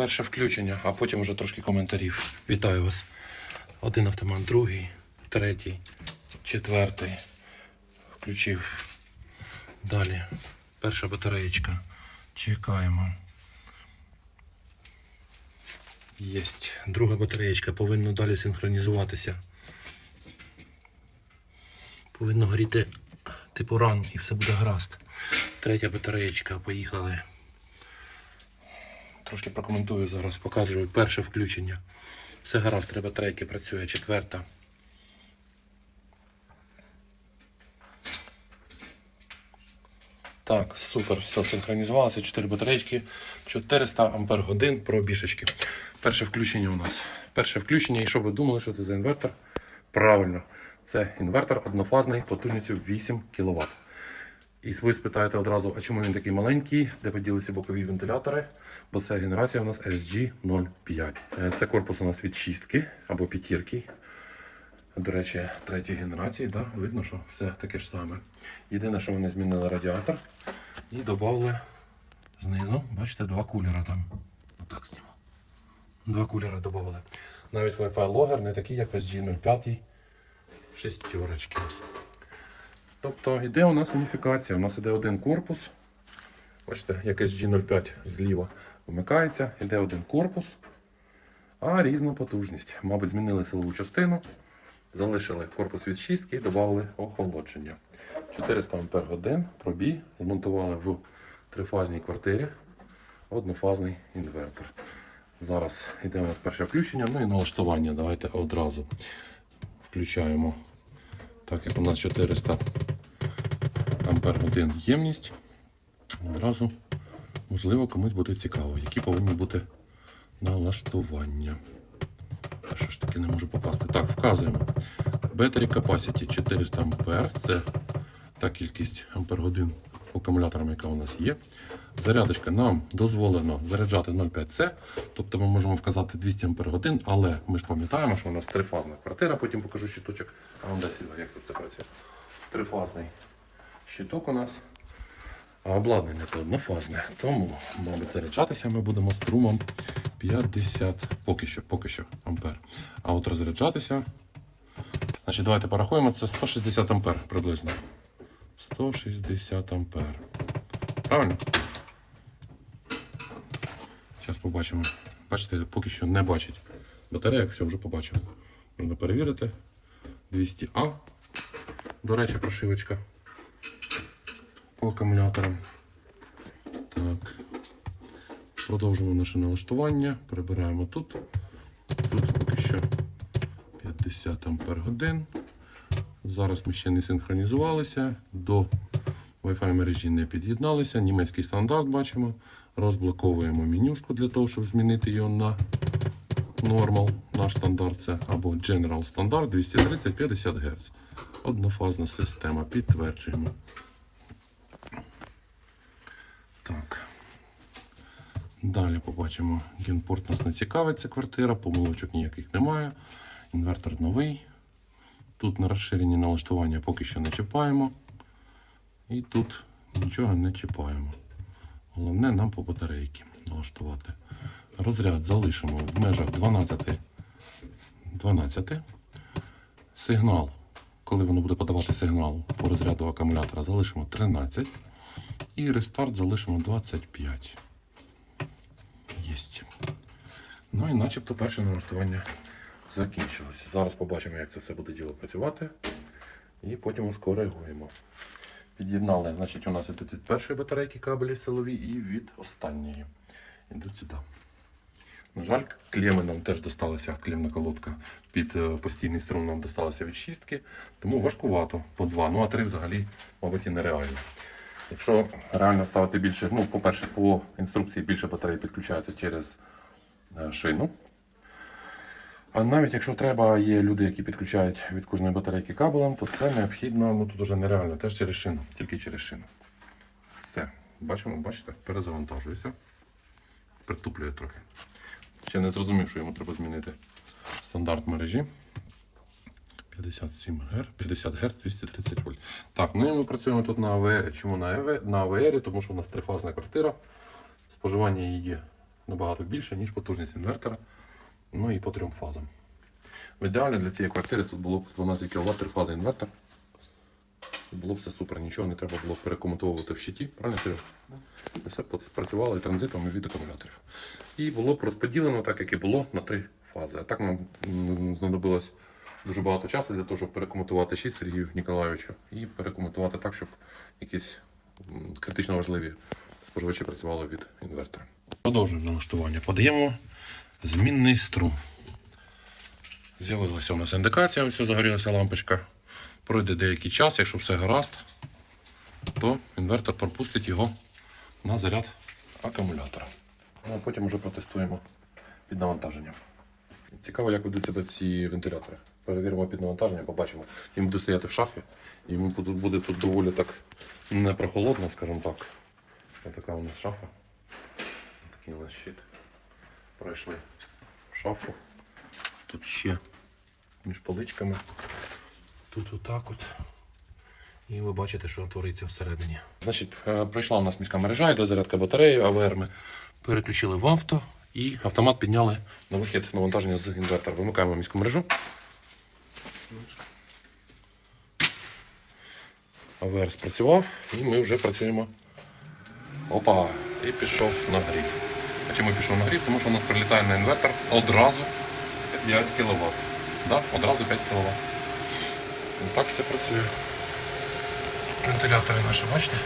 перше включення, а потім вже трошки коментарів. Вітаю вас. Один автомат, другий, третій, четвертий. Включив. Далі. Перша батареєчка. Чекаємо. Єсть. Друга батареєчка повинна далі синхронізуватися. Повинно горіти типу ран і все буде гаразд. Третя батареєчка, поїхали. Трошки прокоментую зараз, показую перше включення. Все гаразд, три батарейки працює, четверта. Так, супер, все, синхронізувалося, 4 батарейки, 400 ампер годин пробіжечки. Перше включення у нас. Перше включення, і що ви думали, що це за інвертор? Правильно, це інвертор однофазний потужністю 8 кВт. І ви спитаєте одразу, а чому він такий маленький, де поділися бокові вентилятори? Бо це генерація у нас SG05. Е, Це корпус у нас від шістки або п'ятірки. До речі, третьої генерації, да? видно, що все таке ж саме. Єдине, що вони змінили радіатор і додали знизу, бачите, два кулера там. Отак зніму. Два кулера додали. Навіть Wi-Fi логер не такий, як SG05 шестерочки. Тобто йде у нас уніфікація. У нас іде один корпус. Бачите, як SG05 зліва вмикається, йде один корпус, а різна потужність. Мабуть, змінили силову частину, залишили корпус від шістки і додали охолодження. 400 Ах пробій, змонтували в трифазній квартирі однофазний інвертор. Зараз йде у нас перше включення, ну і налаштування. Давайте одразу включаємо. Так як у нас 400 ампер годин ємність, одразу, можливо, комусь буде цікаво, які повинні бути налаштування. Що ж таки не можу попасти. Так, вказуємо. Battery capacity 400 ампер. Це та кількість ампер годин по яка у нас є. Зарядочка нам дозволено заряджати 0,5C, тобто ми можемо вказати 200 ампер годин, але ми ж пам'ятаємо, що у нас трифазна квартира, потім покажу щиточок. А вам Сільва, як тут це працює. Трифазний щиток у нас. А обладнання то однофазне. Тому, мабуть, заряджатися ми будемо струмом 50, поки що, поки що ампер. А от розряджатися. Значить, давайте порахуємо, це 160 ампер приблизно. 160 ампер. Правильно? Зараз побачимо. Бачите, поки що не бачить. Батарея, все вже побачив. Можна перевірити. 200А. До речі, прошивочка по акумуляторам. Так. Продовжуємо наше налаштування. Прибираємо тут. Тут поки що 50 ампер годин. Зараз ми ще не синхронізувалися, до Wi-Fi мережі не під'єдналися. Німецький стандарт бачимо. Розблоковуємо менюшку для того, щоб змінити його на Normal. Наш стандарт це або General стандарт 230-50 Гц. Однофазна система. Підтверджуємо. Так. Далі побачимо, генпорт нас не цікавить, ця квартира, помилочок ніяких немає. Інвертор новий. Тут на розширені налаштування поки що не чіпаємо. І тут нічого не чіпаємо. Головне нам по батарейки налаштувати. Розряд залишимо в межах 12. 12. Сигнал, коли воно буде подавати сигнал по розряду акумулятора, залишимо 13. І рестарт залишимо 25. Єсть. Ну і начебто перше налаштування закінчилося. Зараз побачимо, як це все буде діло працювати. І потім скоригуємо. Під'єднали, значить, у нас ідуть від першої батарейки кабелі силові і від останньої. Ідуть сюди. На жаль, клеми нам теж досталася, клемна колодка під е, постійний струм нам досталася від шістки, тому важкувато по два. Ну а три взагалі, мабуть, і нереально. Якщо реально ставити більше, ну, по-перше, по інструкції більше батарей підключається через е, шину. А навіть якщо треба, є люди, які підключають від кожної батарейки кабелем, то це необхідно, ну тут вже нереально, теж через шину, тільки через шину. Все. Бачимо, бачите, перезавантажується. Притуплює трохи. Ще не зрозумів, що йому треба змінити стандарт мережі. 57 Гц, 50 Гц, 230 вольт. Так, ну і ми працюємо тут на АВР. Чому на АВР? На АВР, тому що у нас трифазна квартира. Споживання її набагато більше, ніж потужність інвертора. Ну і по трьом фазам. В ідеалі для цієї квартири тут було б 12 кВт трифаза інвертор. Було б все супер, нічого не треба було перекомутовувати в щиті, правильно Сереж? І Все працювало і транзитом, і від акумуляторів. І було б розподілено, так як і було, на три фази. А так нам знадобилось дуже багато часу для того, щоб перекомутувати щит Сергію Ніколайовичу і перекомутувати так, щоб якісь критично важливі споживачі працювали від інвертора. Продовжуємо налаштування. Подаємо змінний струм. З'явилася у нас індикація, ось загорілася лампочка. Пройде деякий час, якщо все гаразд, то інвертор пропустить його на заряд акумулятора. Ну, а потім вже протестуємо під навантаженням. Цікаво, як ведуть себе ці вентилятори. Перевіримо під навантаженням, побачимо. Він буде стояти в шафі, і йому буде, тут доволі так не прохолодно, скажімо так. Ось така у нас шафа. Такий у нас щит. Пройшли в шафу. Тут ще між поличками. Тут отак от. І ви бачите, що твориться всередині. Значить, е, пройшла у нас міська мережа, йде зарядка батареї, АВР ми переключили в авто і автомат підняли на вихід навантаження з інвертора. Вимикаємо міську мережу. АВР спрацював і ми вже працюємо. Опа! І пішов нагрів. А чому пішов нагрів? Тому що у нас прилітає на інвертор одразу 5 кВт. Да? Одразу 5 кВт. Так це працює. Вентилятори наші, бачите?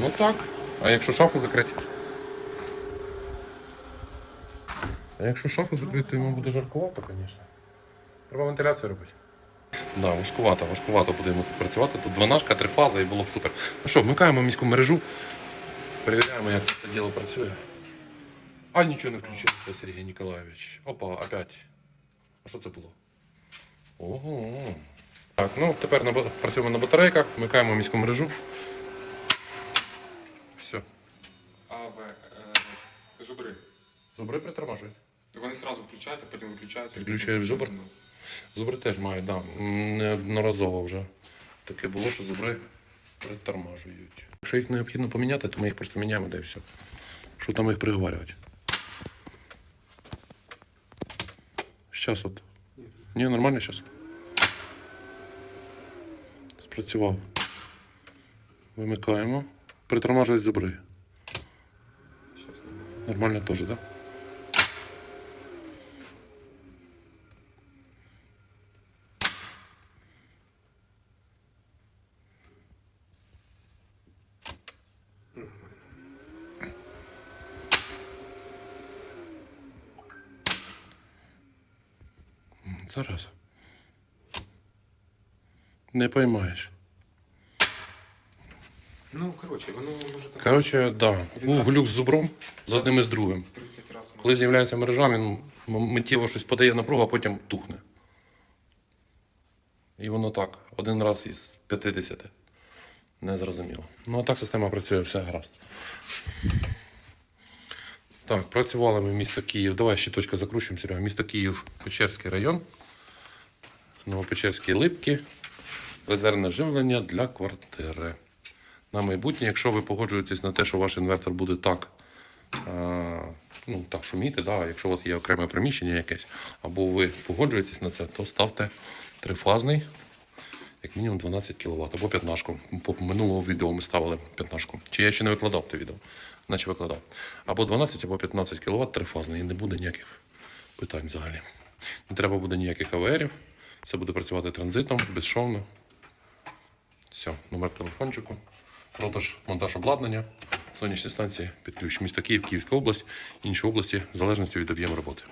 Ну так. А якщо шафу закрити? А якщо шафу закрити, то йому буде жаркувато, звісно. Треба вентиляцію робити. Да, важкувато, важкувато будемо тут працювати. Тут 12, три фази і було б супер. Ну що, вмикаємо міську мережу, перевіряємо, як це діло працює. А нічого не включилося, Сергій Ніколаєвич. Опа, опять. А що це було? Ого. Так, ну тепер на, працюємо на батарейках, вмикаємо міську мережу. Все. А в е, зубри. Зубри притормажують. Вони одразу включаються, потім виключаються. Відключаєш зубр? Зубри теж мають, так. Да. Неодноразово вже. Таке було, що зубри притормажують. Якщо їх необхідно поміняти, то ми їх просто міняємо, да і все. Що там їх приговарювати? Щас от. Ні, нормально зараз. Спрацював. Вимикаємо. Притормажують зубри. Нормально теж, так? Да? Зараз. Не поймаєш. Ну, коротше, воно може так Коротше, да. Був глюк з зубром з одним і з другим. в 30 разів. Коли з'являється мережа, він миттєво щось подає напругу, а потім тухне. І воно так, один раз із 50. Незрозуміло. Ну а так система працює, все гаразд. Так, працювали ми в місто Київ. Давай ще точка закручуємо, Серега. Місто Київ, Печерський район. Новопечерські липки. Резервне живлення для квартири. На майбутнє, якщо ви погоджуєтесь на те, що ваш інвертор буде так е, ну, так шуміти, да, якщо у вас є окреме приміщення якесь, або ви погоджуєтесь на це, то ставте трифазний, як мінімум 12 кВт, або 15. По минулого відео ми ставили 15. Чи я ще не викладав те відео, наче викладав. Або 12, або 15 кВт трифазний, і не буде ніяких питань взагалі. Не треба буде ніяких АВРів, все буде працювати транзитом, безшовно. Все, номер телефончику. Продаж, монтаж обладнання, сонячні станції під ключ. Місто Київ, Київська область, інші області, в залежності від об'єму роботи.